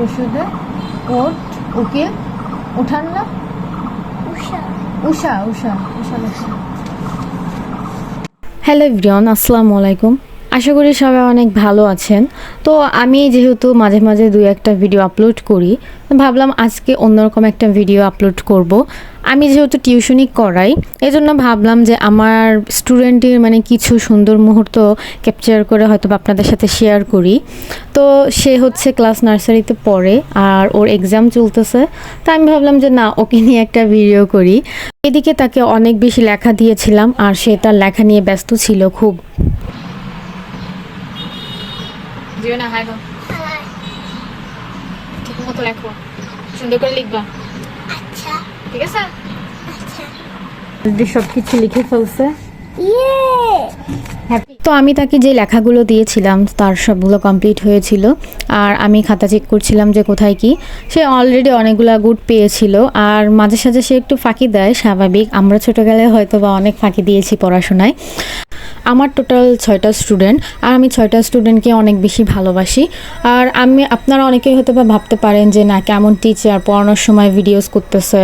ওষুধে ওট ওকে? উঠান না? উষা উষা উষা উষা। হ্যালো এভরিওয়ান আসসালামু আলাইকুম। আশা করি সবাই অনেক ভালো আছেন। তো আমি যেহেতু মাঝে মাঝে দুই একটা ভিডিও আপলোড করি, ভাবলাম আজকে অন্যরকম একটা ভিডিও আপলোড করব। আমি যেহেতু টিউশনই করাই, এজন্য ভাবলাম যে আমার স্টুডেন্টের মানে কিছু সুন্দর মুহূর্ত ক্যাপচার করে হয়তো আপনাদের সাথে শেয়ার করি। তো সে হচ্ছে ক্লাস নার্সারিতে পড়ে আর ওর এক্সাম চলতেছে। তা আমি ভাবলাম যে না, ওকে নিয়ে একটা ভিডিও করি। এদিকে তাকে অনেক বেশি লেখা দিয়েছিলাম আর সে তার লেখা নিয়ে ব্যস্ত ছিল খুব। দিও না হাই গো। ঠিক মতো লেখো। সুন্দর করে লিখবা। আচ্ছা। ঠিক আছে? আচ্ছা। সব কিছু লিখে ফেলছে। ইয়ে! তো আমি তাকে যে লেখাগুলো দিয়েছিলাম, তার সবগুলো কমপ্লিট হয়েছিল। আর আমি খাতা চেক করছিলাম যে কোথায় কি। সে অলরেডি অনেকগুলো গুড পেয়েছিল। আর মাঝে সাঝে সে একটু ফাঁকি দেয়, স্বাভাবিক। আমরা ছোটোবেলায় হয়তো বা অনেক ফাঁকি দিয়েছি পড়াশোনায়। আমার টোটাল ছয়টা স্টুডেন্ট আর আমি ছয়টা স্টুডেন্টকে অনেক বেশি ভালোবাসি। আর আমি, আপনারা অনেকেই হয়তো বা ভাবতে পারেন যে, না, কেমন টিচার পড়ানোর সময় ভিডিওস করতেছে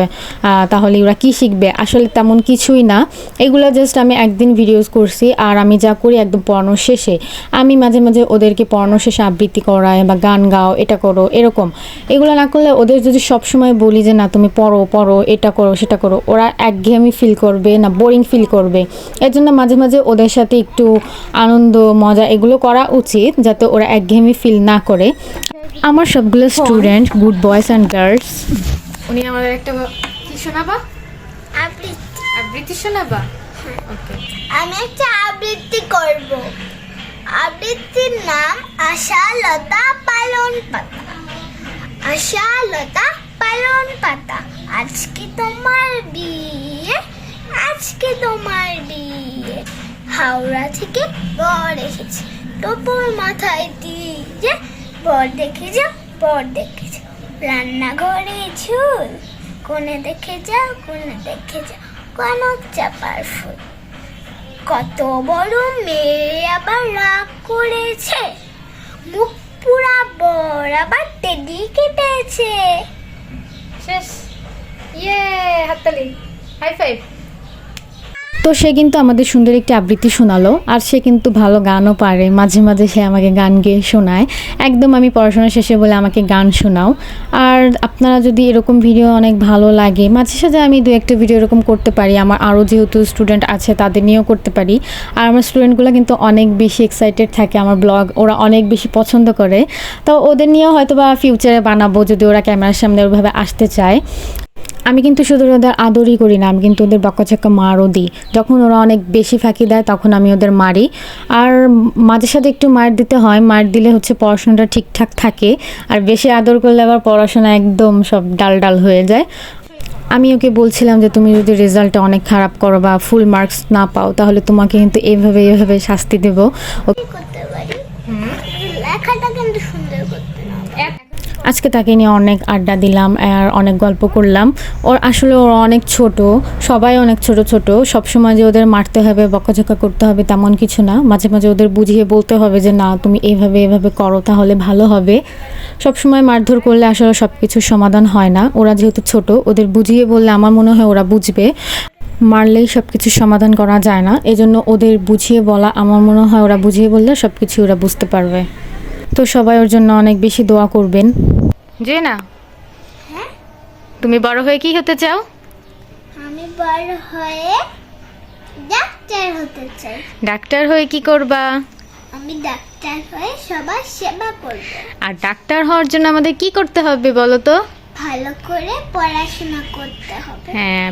তাহলে ওরা কি শিখবে? আসলে তেমন কিছুই না। এগুলো জাস্ট আমি একদিন ভিডিওস করছি, আর আমি যা করি একদম পড়ানোর শেষে। আমি মাঝে মাঝে ওদেরকে পড়ানোর শেষে আবৃত্তি করাই বা গান গাও এটা করো এরকম। এগুলো না করলে ওদের যদি সব সময় বলি যে না তুমি পড়ো পড়ো এটা করো সেটা করো ওরা একঘেয়েমি ফিল করবে না বোরিং ফিল করবে। এর জন্য মাঝে মাঝে ওদের সাথে একটু আনন্দ মজা এগুলো করা উচিত যাতে ওরা একঘেয়েমি ফিল না করে। আমার সবগুলো student good boys and girls উনি আমাদের একটা কি শোনাবা? আবৃত্তি। আবৃত্তি শোনাবা? ওকে আমি একটা আবৃত্তি করব। আবৃত্তির নাম আশালতা পালন পাতা। আশালতা পালন পাতা। আজকে তোমার বিয়ে, আজকে তোমার বিয়ে। হাওড়া থেকে বর এসেছে। টোপর মাথায় দিয়ে বর দেখে যাও বর দেখে যাও রান্নাঘরে ঝুল। কোণে দেখে যাও, কোণে দেখে যাও। কনক চাপার ফুল। কত বড় মেয়ে আবার রাগ করেছে। মুখ পুরা বর আবার টেডি কেটেছে। শেষ। ইয়ে হাততালি। হাই ফাইভ তো সে কিন্তু আমাদের সুন্দর একটি আবৃত্তি শোনালো, আর সে কিন্তু ভালো গানও পারে। মাঝে মাঝে সে আমাকে গান গেয়ে শোনায়। একদম আমি পড়াশোনা শেষে বলে আমাকে গান শোনাও। আর আপনারা যদি এরকম ভিডিও অনেক ভালো লাগে, মাঝে সাঝে আমি দু একটা ভিডিও এরকম করতে পারি। আমার আরও যেহেতু স্টুডেন্ট আছে, তাদের নিয়েও করতে পারি। আর আমার স্টুডেন্টগুলো কিন্তু অনেক বেশি এক্সাইটেড থাকে আমার ব্লগ ওরা অনেক বেশি পছন্দ করে। তো ওদের নিয়েও হয়তো বা ফিউচারে বানাবো, যদি ওরা ক্যামেরার সামনে ওইভাবে আসতে চায়। আমি কিন্তু শুধু ওদের আদরই করি না, আমি কিন্তু ওদের বকাঝকা মারও দিই। যখন ওরা অনেক বেশি ফাঁকি দেয়, তখন আমি ওদের মারি। আর মাঝে সাথে একটু মার দিতে হয়, মার দিলে হচ্ছে পড়াশোনাটা ঠিকঠাক থাকে। আর বেশি আদর করলে আবার পড়াশোনা একদম সব ডাল ডাল হয়ে যায়। আমি ওকে বলছিলাম যে, তুমি যদি রেজাল্টটা অনেক খারাপ করো বা ফুল মার্কস না পাও, তাহলে তোমাকে কিন্তু এভাবে এভাবে শাস্তি দেবো কি করতে পারি লেখাটা কিন্তু সুন্দর করতে না আজকে তাকে নিয়ে অনেক আড্ডা দিলাম আর অনেক গল্প করলাম। ওর আসলে ওরা অনেক ছোট, সবাই অনেক ছোট ছোট। সবসময় যে ওদের মারতে হবে, বকাঝকা করতে হবে তেমন কিছু না। মাঝে মাঝে ওদের বুঝিয়ে বলতে হবে যে, না, তুমি এইভাবে এভাবে করো, তাহলে ভালো হবে। সবসময় মারধর করলে আসলে সব কিছুর সমাধান হয় না। ওরা যেহেতু ছোট, ওদের বুঝিয়ে বললে আমার মনে হয় ওরা বুঝবে। মারলেই সব কিছু সমাধান করা যায় না। এজন্য ওদের বুঝিয়ে বলা, আমার মনে হয় ওরা বুঝিয়ে বললে সব কিছু ওরা বুঝতে পারবে। তো সবাই ওর জন্য অনেক বেশি দোয়া করবেন। যে না। তুমি বড় হয়ে কি হতে চাও? আমি বড় হয়ে ডাক্তার হতে চাই। ডাক্তার হয়ে কি করবা? আমি ডাক্তার হয়ে সবার সেবা করব। আর ডাক্তার হওয়ার জন্য আমাদের কি করতে হবে বলো তো? ভালো করে পড়াশোনা করতে হবে। হ্যাঁ